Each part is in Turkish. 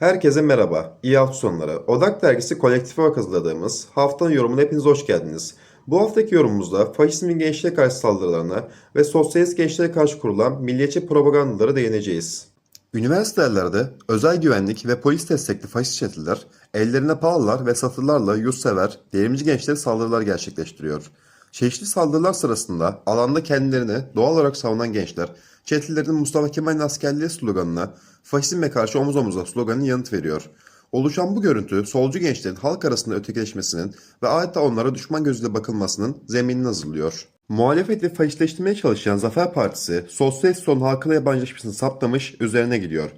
Herkese merhaba, iyi hafta sonları. Odak dergisi kolektife hazırladığımız haftanın yorumuna hepiniz hoş geldiniz. Bu haftaki yorumumuzda faşizmin gençliğe karşı saldırılarına ve sosyalist gençlere karşı kurulan milliyetçi propagandalara değineceğiz. Üniversitelerde özel güvenlik ve polis destekli faşist çeteler ellerine pahalılar ve satırlarla yurtsever, devrimci gençlere saldırılar gerçekleştiriyor. Çeşitli saldırılar sırasında alanda kendilerini doğal olarak savunan gençler, çetelerin Mustafa Kemal'in askerliği sloganına, faşizme karşı omuz omuza sloganına yanıt veriyor. Oluşan bu görüntü solcu gençlerin halk arasında ötekileşmesinin ve adeta onlara düşman gözüyle bakılmasının zeminini hazırlıyor. Muhalefeti faşistleştirmeye çalışan Zafer Partisi, sosyalist son halkına yabancılaşmasını saptamış, üzerine gidiyor.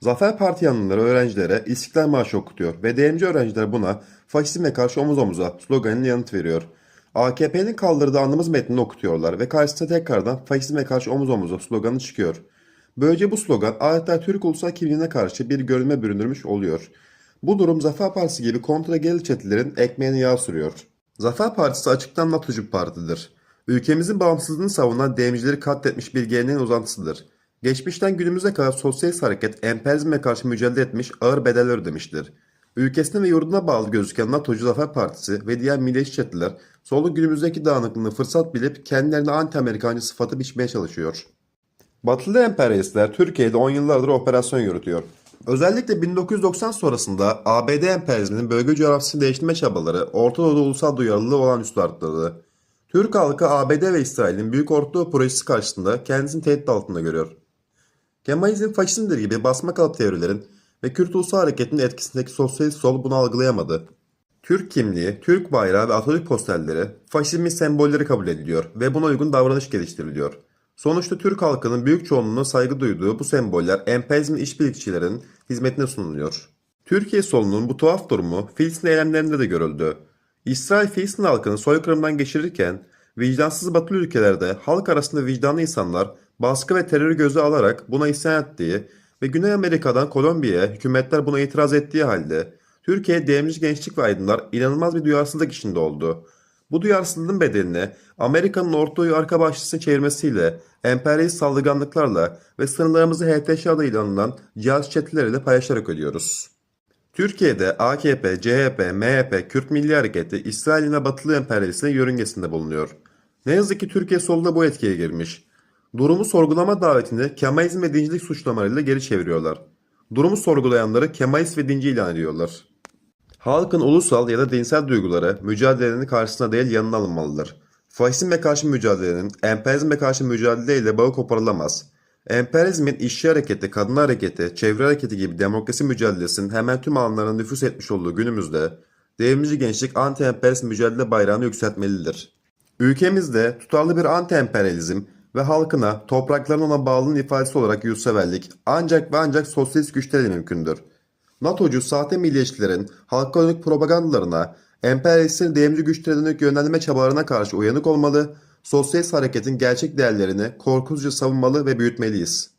Zafer Parti yanlıları öğrencilere İstiklal Marşı okutuyor ve devrimci öğrenciler buna faşizme karşı omuz omuza sloganıyla yanıt veriyor. AKP'nin kaldırdığı anlamız metnini okutuyorlar ve karşısına tekrardan faşizme karşı omuz omuza sloganı çıkıyor. Böylece bu slogan adeta Türk ulusal kimliğine karşı bir görünme büründürmüş oluyor. Bu durum Zafer Partisi gibi kontragel çetelerin ekmeğine yağ sürüyor. Zafer Partisi açıktan NATO'cu bir partidir. Ülkemizin bağımsızlığını savunan devrimcileri katletmiş bir geleneğin uzantısıdır. Geçmişten günümüze kadar sosyalist hareket emperyalizme karşı mücadele etmiş ağır bedeller ödemiştir. Ülkesine ve yurduna bağlı gözüken NATO'cu Zafer Partisi ve diğer milliyetçi çeteler solu günümüzdeki dağınıklığını fırsat bilip kendilerine anti-Amerikancı sıfatı biçmeye çalışıyor. Batılı emperyalistler Türkiye'de 10 yıllardır operasyon yürütüyor. Özellikle 1990 sonrasında ABD emperyalizminin bölge coğrafyasını değiştirme çabaları Orta Doğu'da ulusal duyarlılığı olan üstü arttırdı. Türk halkı ABD ve İsrail'in Büyük Orta Doğu projesi karşısında kendisini tehdit altında görüyor. Kemalizm, faşizmdir gibi basma kalıp teorilerin ve Kürt ulusal hareketinin etkisindeki sosyalist sol bunu algılayamadı. Türk kimliği, Türk bayrağı ve Atatürk posterleri faşizmin sembolleri kabul ediliyor ve buna uygun davranış geliştiriliyor. Sonuçta Türk halkının büyük çoğunluğuna saygı duyduğu bu semboller emperyalizmin işbirlikçilerin hizmetine sunuluyor. Türkiye solunun bu tuhaf durumu Filistin eylemlerinde de görüldü. İsrail Filistin halkını soykırımdan geçirirken vicdansız batılı ülkelerde halk arasında vicdanlı insanlar baskı ve terörü göze alarak buna isyan ettiği ve Güney Amerika'dan Kolombiya'ya hükümetler buna itiraz ettiği halde Türkiye devrimci gençlik ve aydınlar inanılmaz bir duyarsızlık içinde oldu. Bu duyarsızlığın bedelini Amerika'nın Orta Doğu'yu arka bahçesine çevirmesiyle, emperyalist saldırganlıklarla ve sınırlarımızı HTŞ adıyla anılan cihaz çeteleriyle paylaşarak ödüyoruz. Türkiye'de AKP, CHP, MHP, Kürt Milli Hareketi, İsrail'in ve Batılı emperyalistinin yörüngesinde bulunuyor. Ne yazık ki Türkiye solu da bu etkiye girmiş. Durumu sorgulama davetini Kemalizm ve dincilik suçlamalarıyla geri çeviriyorlar. Durumu sorgulayanları Kemalist ve dinci ilan ediyorlar. Halkın ulusal ya da dinsel duyguları mücadelenin karşısına değil yanına alınmalıdır. Faşizme karşı mücadelenin emperyalizme karşı mücadeleyle bağı koparılamaz. Emperyalizmin işçi hareketi, kadın hareketi, çevre hareketi gibi demokrasi mücadelesinin hemen tüm alanlarına nüfus etmiş olduğu günümüzde devrimci gençlik anti-emperyalist mücadele bayrağını yükseltmelidir. Ülkemizde tutarlı bir anti-emperyalizm ve halkına, topraklarına ona bağlılığın ifadesi olarak yurtseverlik ancak ve ancak sosyalist güçlerle mümkündür. NATO'cu sahte milliyetçilerin halka dönük propagandalarına, emperyalistin devrimci güçlere dönük yönlendirme çabalarına karşı uyanık olmalı, sosyalist hareketin gerçek değerlerini korkusuzca savunmalı ve büyütmeliyiz.